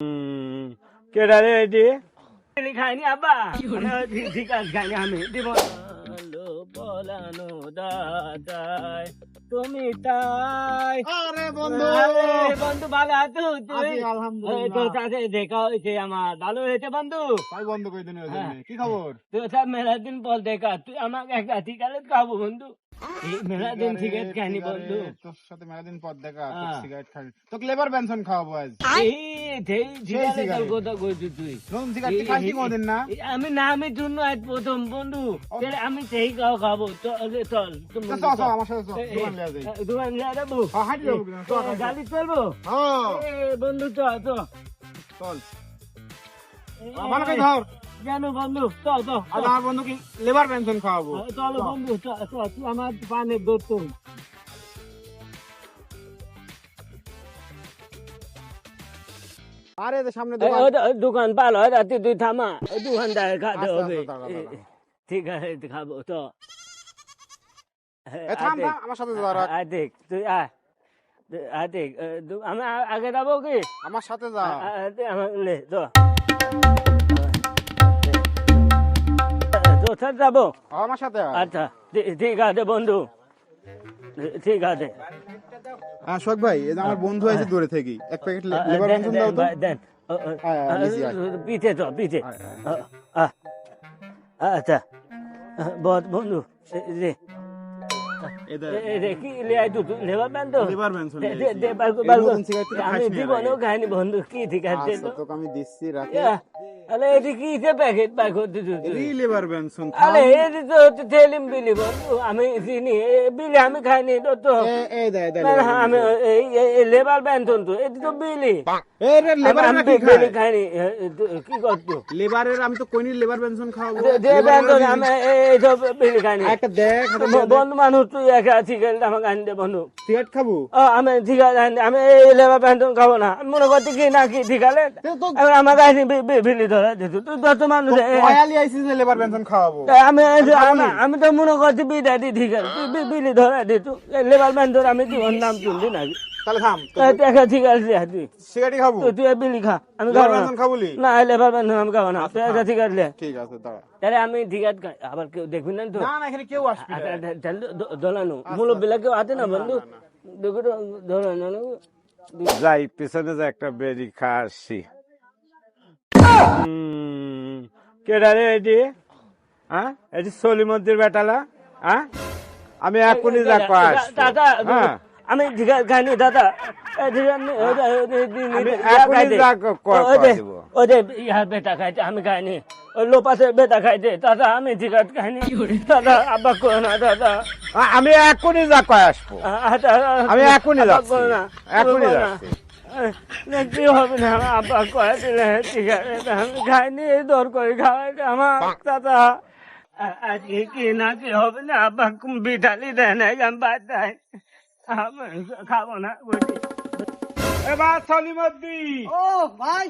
হুম, কেডা রে এটি? খাইনি আব্বা। ঠিক আছে খাইনি আমি দিব। বলানো দাদাই তুমি তাই। আরে বন্ধু। বন্ধু ভালো আছো? তুই আছি, এই তো সাথে দেখা হয়েছে আমার। ভালো হয়েছে বন্ধু? তাই বন্ধ করে দিন। কি খবর? তুই সব মেলা দিন পর দেখা। তুই আমাকে একটা ঠিকালে খাব বন্ধু। মেলা দিন সিগারেট খাইনি বন্ধু। তোর সাথে পর দেখা। সিগারেট তোকে লেবার খাওয়াবো আজ। আমি নামের জন্য আজ প্রথম বন্ধু। আমি সেই খাব। চল আমার দোকান যাব। গাড়ি চলবো বন্ধু চল চল। এ, ধর। কেন বন্ধু চল চল আজ আমার বন্ধুকে লেবার পেনশন খাওয়াবো? চল বন্ধু চল তুই আমার পানের দোস্ত আরে সামনে দোকান। দোকান তুই থামা। ওই দোকানদার খাতে হবে। ঠিক আছে খাব তো। আমার সাথে। আতিক তুই আয়। তুই আতিক এ, দু- আমি আগে যাব কি? আমার সাথে যা। আমার লে তো স্যার যাব? আমার সাথে আচ্ছা ঠিক- আছে বন্ধু। ঠিক আছে হ্যাঁ শোক ভাই এই আমার বন্ধু আছে দূরে থেকে। এক প্যাকেট লেবার দাও তো। দেন। নিচে আয়। পিছে তো আ, আচ্ছা। বহুত বন্ধু এ, রে এদের এ, রে কি লিয়ে আয় তুই লেবার প্যান তো? লেবার পেনশন দে, দে, দে, বার কর, এই বার কর। নতুন cigarette তো আমি জীবনেও খাইনি বন্ধু কি ঠিক আছে আচ্ছা আমি দিচ্ছি রাখে। এটি কি যে প্যাকেট এটি তো আমি চিনি এ বিলি আমি খাইনি তো তো। এ দে দে না, না, আমি এই লেবার বেতন তো এটি তো বিলি। এ লেবার আমি বিলি খাইনি এ, এ, তো কি করতো? লেবারের আমি তো কইনি লেবার পেনশন খাওয়াবো। যে- যে আমি- আমি এই সব বিলি খাইনি। একটা দেখ বন্ধু মানুষ তুই একা আমাকে আনি দে বন্ধু। সিগারেট খাব? আমি ঠিক আছে আমি এই লেবার খাব না। মনে করছি কি না কি ঠিক আছে তো- আমি আমাকে আনি বি- বি- বিলি ধরা। আমি আমি- আমি তো মনে করছি বিটা দি ঠিক আছে তুই বিলি ধরা দিত লেবার বেতন আমি কি নাম শুনলি নাকি? তাহলে থাম দেখা ঠিক আছে দে সিগারেট খাব? তুই তুই বিলি খা আমি লেবার খাব না। খাবলি? না লেবার বেতন আমি খাব না। তুই ঠিক আছে ঠিক আছে দাঁড়া। তাহলে আমি ঠিক আছে আবার কেউ দেখবি না তো? না না এখানে কেউ আসবে আচ্ছা। আচ্ছা, তাহলে দোলানো। মূল কেউ আছে না বন্ধু? দেখো তো যাই পিছনে যে একটা বেরি খা আসছি। কেডা রে এটি হ্যাঁ এটি সলিমদ্দির বেটালা? হ্যাঁ আমি এখনই যা কয় হ্যাঁ। আমি দাদা। বেটা খাইতে আমি খাইনি ওই বেটা খাইতে দাদা আমি খাইনি দাদা আব্বা করো না দাদা। আমি এখনই যা কয় আসব। আমি এখনই যাচ্ছি। না, এখনই যাচ্ছি। না কি হবে না আমার আব্বা কয়ে দিলে ঠিক আছে আমি খাইনি এই দর করে খাওয়াই আমার দাদা আজকে কি না কি হবে না আব্বা বিঠালি দেয় না বাদ দেয়। খাব না এবার সলিমদ্দি ও ভাই।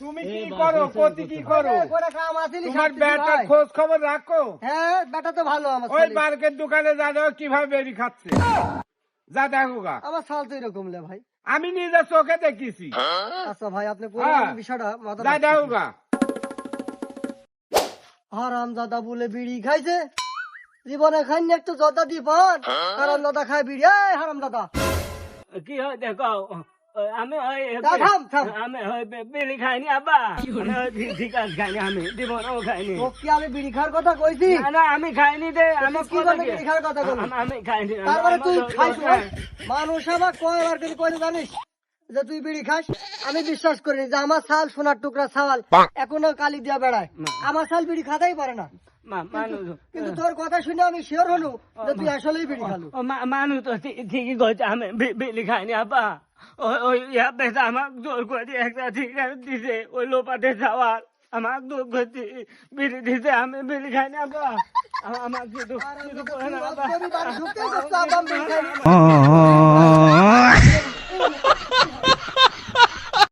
তুমি কি করো বুঝতে কি করো? তোমার ব্যাটার খোঁজ খবর রাখো। হ্যাঁ বেটা তো ভালো আমার ওই। মার্কেট দোকানে জানো কীভাবে বেরি খাচ্ছে। যা দেখো গা। আমার শাল তো এরকম লে ভাই। আমি নিজের চোখে দেখেছি। আচ্ছা ভাই আপনি করে হ্যাঁ। বিষয়টা মাথা যা গা হারাম দাদা বলে বিড়ি খাইছে। জীবনে খাইনি একটু জদা দি পান হারাম দাদা খায় বিড়ি। এই হারাম দাদা কি হয় দেখো। আমি ওই। আমি ওই বিড়ি খাইনি আব্বা। আমি ঠিক- ঠিক আছে খাইনি আমি খাইনি। কি আমি বিড়ি খাওয়ার কথা কইছি না, না আমি খাইনি দে আমি কি বলে বিড়ি খাওয়ার কথা বলো? আমি- খাইনি তারপরে তুই খাইছ মানুষ আবার কয় বার করে কইলে জানিস? যে তুই বিড়ি খাস আমি বিশ্বাস করি যে আমার শাল সোনার টুকরা ছাওয়াল এখনও কালি দিয়া বেড়ায়। আমার শাল বিড়ি খাতেই পারে না। কিন্তু তোর কথা শুনে আমি শিওর হলো যে তুই আসলেই বিড়ি খালু। মা- মানুষ তো ঠিকই করছে আমি বিড়ি খাইনি আব্বা। ওই ওই ইয়া বেটা আমাকে জোর করে একটা ঠিক আছে দিছে ওই লোপাতে যাওয়ার আমাকে জোর করছে বিড়ি দিছে আমি বিড়ি খাইনি আব্বা আমা-